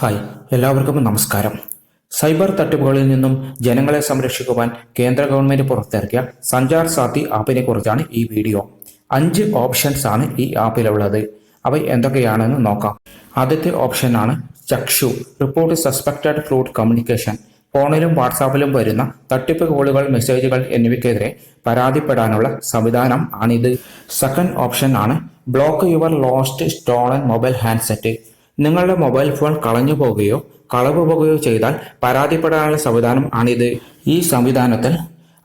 Hi എല്ലാവർക്കും നമസ്കാരം. Cyber തട്ടിപ്പുകളിൽ നിന്നും ജനങ്ങളെ സംരക്ഷിക്കുവാൻ കേന്ദ്ര ഗവൺമെന്റ് പുറത്തിറക്കിയ സഞ്ചാർ സാത്തി ആപ്പിനെ കുറിച്ചാണ് ഈ വീഡിയോ. അഞ്ച് ഓപ്ഷൻസ് ആണ് ഈ ആപ്പിലുള്ളത്. അവ എന്തൊക്കെയാണെന്ന് നോക്കാം. ആദ്യത്തെ ഓപ്ഷൻ ആണ് Chakshu report suspected fraud communication. ഫോണിലും വാട്സാപ്പിലും വരുന്ന തട്ടിപ്പ് കോളുകൾ മെസ്സേജുകൾ എന്നിവയ്ക്കെതിരെ പരാതിപ്പെടാനുള്ള സംവിധാനം ആണിത്. സെക്കൻഡ് ഓപ്ഷൻ ആണ് block your lost stolen mobile handset. നിങ്ങളുടെ മൊബൈൽ ഫോൺ കളഞ്ഞു പോകുകയോ കളവ് പോകുകയോ ചെയ്താൽ പരാതിപ്പെടാനുള്ള സംവിധാനം ആണിത്. ഈ സംവിധാനത്തിൽ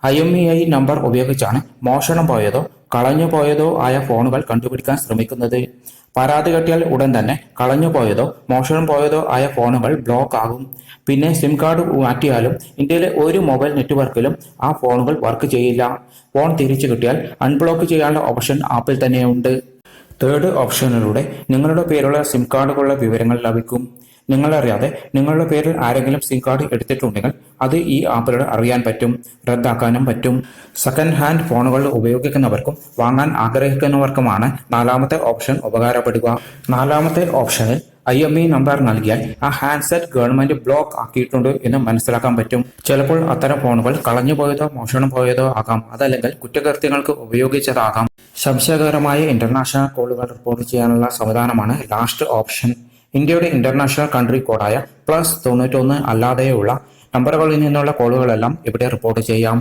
I M E I number ഉപയോഗിച്ചാണ് മോഷണം പോയതോ കളഞ്ഞു പോയതോ ആയ ഫോണുകൾ കണ്ടുപിടിക്കാൻ ശ്രമിക്കുന്നത്. പരാതി കെട്ടിയാൽ ഉടൻ തന്നെ കളഞ്ഞു പോയതോ മോഷണം പോയതോ ആയ ഫോണുകൾ ബ്ലോക്ക് ആകും. പിന്നെ സിം കാർഡ് മാറ്റിയാലും ഇന്ത്യയിലെ ഒരു മൊബൈൽ നെറ്റ്വർക്കിലും ആ ഫോണുകൾ വർക്ക് ചെയ്യില്ല. ഫോൺ തിരിച്ചു കിട്ടിയാൽ അൺബ്ലോക്ക് ചെയ്യാനുള്ള ഓപ്ഷൻ ആപ്പിൽ തന്നെയുണ്ട്. തേർഡ് ഓപ്ഷനിലൂടെ നിങ്ങളുടെ പേരുള്ള സിം കാർഡുകളുടെ വിവരങ്ങൾ ലഭിക്കും. നിങ്ങളറിയാതെ നിങ്ങളുടെ പേരിൽ ആരെങ്കിലും സിം കാർഡ് എടുത്തിട്ടുണ്ടെങ്കിൽ അത് ഈ ആപ്പിലൂടെ അറിയാൻ പറ്റും റദ്ദാക്കാനും പറ്റും. സെക്കൻഡ് ഹാൻഡ് ഫോണുകൾ ഉപയോഗിക്കുന്നവർക്കും വാങ്ങാൻ ആഗ്രഹിക്കുന്നവർക്കുമാണ് നാലാമത്തെ ഓപ്ഷൻ ഉപകാരപ്പെടുക. നാലാമത്തെ ഓപ്ഷനിൽ ഐ എം ഇ നമ്പർ നൽകിയാൽ ആ ഹാൻഡ്സെറ്റ് ഗവൺമെന്റ് ബ്ലോക്ക് ആക്കിയിട്ടുണ്ട് എന്ന് മനസ്സിലാക്കാൻ പറ്റും. ചിലപ്പോൾ അത്തരം ഫോണുകൾ കളഞ്ഞു പോയതോ മോഷണം പോയതോ ആകാം. അതല്ലെങ്കിൽ കുറ്റകൃത്യങ്ങൾക്ക് ഉപയോഗിച്ചതാകാം. സംശയകരമായ ഇന്റർനാഷണൽ കോളുകൾ റിപ്പോർട്ട് ചെയ്യാനുള്ള സംവിധാനമാണ് ലാസ്റ്റ് ഓപ്ഷൻ ഇന്ത്യയുടെ ഇന്റർനാഷണൽ കൺട്രി കോഡായ പ്ലസ് തൊണ്ണൂറ്റൊന്ന് അല്ലാതെയുള്ള നമ്പറുകളിൽ നിന്നുള്ള കോളുകളെല്ലാം ഇവിടെ റിപ്പോർട്ട് ചെയ്യാം.